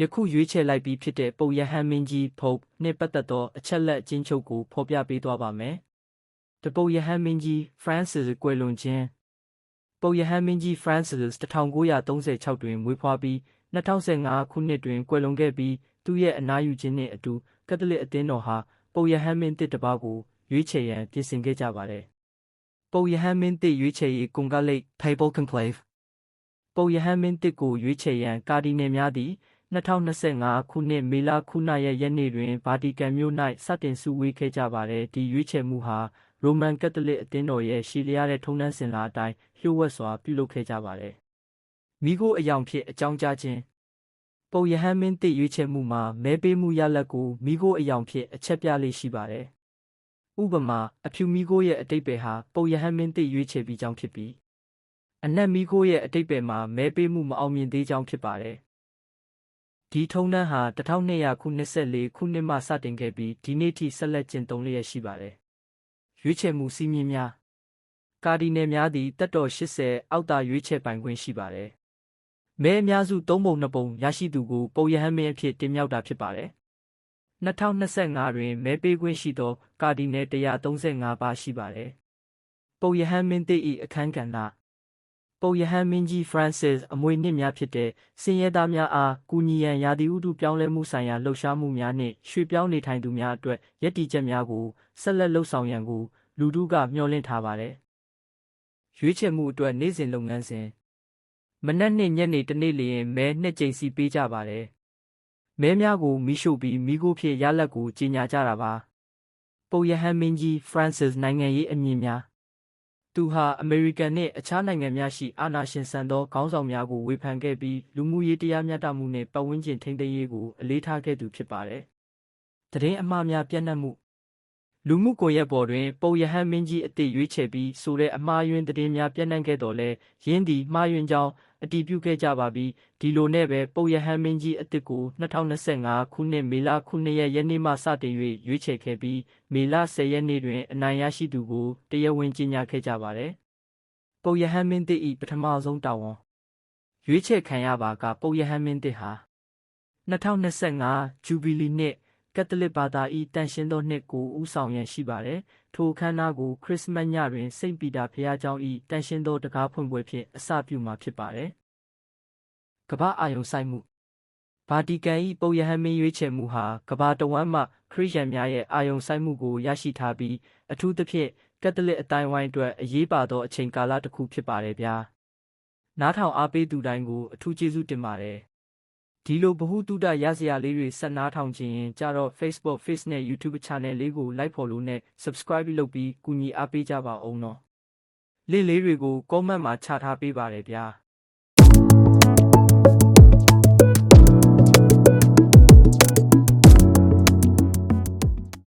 ယခုရွေးချယ်လိုက်ပြီးဖြစ်တဲ့ပုပ်ယဟန်မင်းကြီးဖုပ်နှင့်ပတ်သက်သောအချက်လက်အချင်းချုပ်ကိုဖော်ပြပေးသွားပါမယ်။တပုပ်ယဟန်မင်းကြီး Francis ကွယ်လွန်ခြင်းပုပ်ယဟန်မင်းကြီး Francis 1936တွင်မွေးဖွားပြီး2015ခုနှစ်တွင်ကွယ်လွန်ခဲ့ပြီးသူရဲ့အနားယူခြင်းနှင့်အတူကက်သလစ်အသင်းတော်ဟာပုပ်ယဟန်မင်းတစ်တစ်ပါးကိုရွေးချယ်ရန်ပြင်ဆင်ခဲ့ကြပါတယ်။ပုပ်ယဟန်မင်းတစ်ရွေးချယ်ရေးကွန်ကလိတ် Papal Conclave. ပုပ်ယဟန်မင်းတစ်ကိုရွေးချယ်ရန်ကာဒီနယ်များသည် 2025 ခုနှစ် မေလခုနရက် ရက်နေ့တွင် ဗာတီကန်မြို့၌စတင်စုဝေးခဲ့ကြပါတယ် ဒီရွေးချယ်မှုဟာ ရိုမန်ကက်သလစ်အသင်းတော်ရဲ့ ရှည်လျားတဲ့ထုံးတမ်းစင်လာအတိုင်း လျှို့ဝှက်စွာ ပြုလုပ်ခဲ့ကြပါတယ်မိခိုးအယောင်ဖြစ်အကြောင်းကြားခြင်း ပုပ်ယဟန်မင်းတစ်ရွေးချယ်မှုမှာ မဲပေးမှုရလဒ်ကိုမိခိုးအယောင်ဖြစ်အချက်ပြလေးရှိပါတယ် ဥပမာ အဖြူမိခိုးရဲ့အတိတ်ပဲဟာ ပုပ်ယဟန်မင်းတစ်ရွေးချယ်ပြီးကြောင်းဖြစ်ပြီး အနက်မိခိုးရဲ့အတိတ်ပဲမှာ မဲပေးမှုမအောင်မြင်သေးကြောင်းဖြစ်ပါတယ် ဒီထုံးတမ်းဟာ1200ခုနှစ်14ခုနှစ်မှစတင်ခဲ့ပြီးဒီနေ့ထိဆက်လက်ကျင့်သုံးလျက်ရှိပါတယ်။ရွေးချယ်မှုစည်းမျဉ်းများကာဒီနယ်များသည်တက်တော်80အောက်သာရွေးချယ်ပိုင်ခွင့်ရှိပါတယ်။မဲအများစု၃ပုံ၂ပုံရရှိသူကိုပုံရဟန်းမင်းအဖြစ်တင်မြှောက်တာဖြစ်ပါတယ်။2025တွင်မဲပေးခွင့်ရှိသော ကာဒီနယ်135ပါးရှိပါတယ်။ပုံရဟန်းမင်းသစ်၏အခန်းကဏ္ဍ ပုပ်ယဟန်မင်းကြီး Francis အမွေနှစ်များဖြစ်တဲ့စင်ရဲသားများအားကူညီရန်ရာသီဥတုပြောင်းလဲမှုဆိုင်ရာလှုပ်ရှားမှုများနှင့်ရွှေ့ပြောင်းနေထိုင်သူများအတွက်ရည်တည်ချက်များကိုဆက်လက်လှုပ်ဆောင်ရန်ကိုလူထုကမျှော်လင့်ထားပါတယ်။ရွေးချယ်မှုအတွက်နေ့စဉ်လုပ်ငန်းစဉ်မနက်နှင့်ညနေတစ်နေ့လျင်မဲနှစ်ကြိမ်စီပေးကြပါတယ်။မဲများကိုမိရှို့ပြီးမိခိုးဖြစ်ရလက်ကိုကြီးညာကြတာပါ။ပုပ်ယဟန်မင်းကြီး Francis နိုင်ငံရေးအမြင်များ သူဟာအမေရိကန်နှင့်အခြားနိုင်ငံများရှိအာဏာရှင်ဆန်သောခေါင်းဆောင်များကိုဝေဖန်ခဲ့ပြီးလူမှုရေးတရားမျှတမှုနှင့်ပတ်ဝန်းကျင်ထိန်းသိမ်းရေးကိုအလေးထားခဲ့သူဖြစ်ပါတယ်။သတင်းအမှားများပြန့်နှံ့မှု လူမှုကွန်ရက်ပေါ်တွင် ပုပ်ယဟန်မင်းကြီးအသစ်ရွေးချယ်ပြီးဆိုတဲ့အမှားယွင်းသတင်းများပြန့်နှံ့ခဲ့တော်လဲရင်းသည်မှားယွင်းကြောင်းအတည်ပြုခဲ့ကြပါပြီးဒီလိုနဲ့ပဲပုပ်ယဟန်မင်းကြီးအသစ်ကို2025ခုနှစ်မေလ9ရက်ရက်နေ့မှစတင်၍ရွေးချယ်ခဲ့ပြီးမေလ10ရက်နေ့တွင်အနိုင်ရရှိသူကိုတရားဝင်ကြေညာခဲ့ကြပါတယ်။ပုပ်ယဟန်မင်းသစ်၏ပထမဆုံးတာဝန်ရွေးချယ်ခံရပါကပုပ်ယဟန်မင်းသစ်ဟာ2025ဂျူဘီလီနှစ် ကက်သလစ်ဘာသာ၏တန်ရှင်းသောနှစ်ကိုဥဆောင်ရန်ရှိပါတယ်။ထိုအခမ်းအနားကိုခရစ်စမတ်ညတွင်စိန့်ပီတာဘုရားကျောင်း၏တန်ရှင်းသောတကားဖွင့်ပွဲဖြင့်အစပြုမှာဖြစ်ပါတယ်။ကမ္ဘာအာယုံဆိုင်မှုဗာတီကန်၏ပုပ်ယဟန်မင်းရွေးချယ်မှုဟာကမ္ဘာတဝန်းမှခရစ်ယာန်များရဲ့အာယုံဆိုင်မှုကိုရရှိထားပြီးအထူးသဖြင့်ကက်သလစ်အတိုင်းဝိုင်းအတွက်အရေးပါသောအချိန်ကာလတစ်ခုဖြစ်ပါတယ်ဗျာ။နားထောင်အားပေးသူတိုင်းကိုအထူးကျေးဇူးတင်ပါတယ်။ ဒီလိုဗဟုတုတရစရာလေးတွေဆက်နားထောင်ခြင်းရင်ကြတော့ Facebook Face နဲ့ YouTube Channel လေးကို like follow နဲ့ subscribe လုပ်ပြီးကူညီအားပေးကြပါအောင်နော်။လင့်လေးတွေကို comment မှာချထားပေးပါရယ်ဗျာ။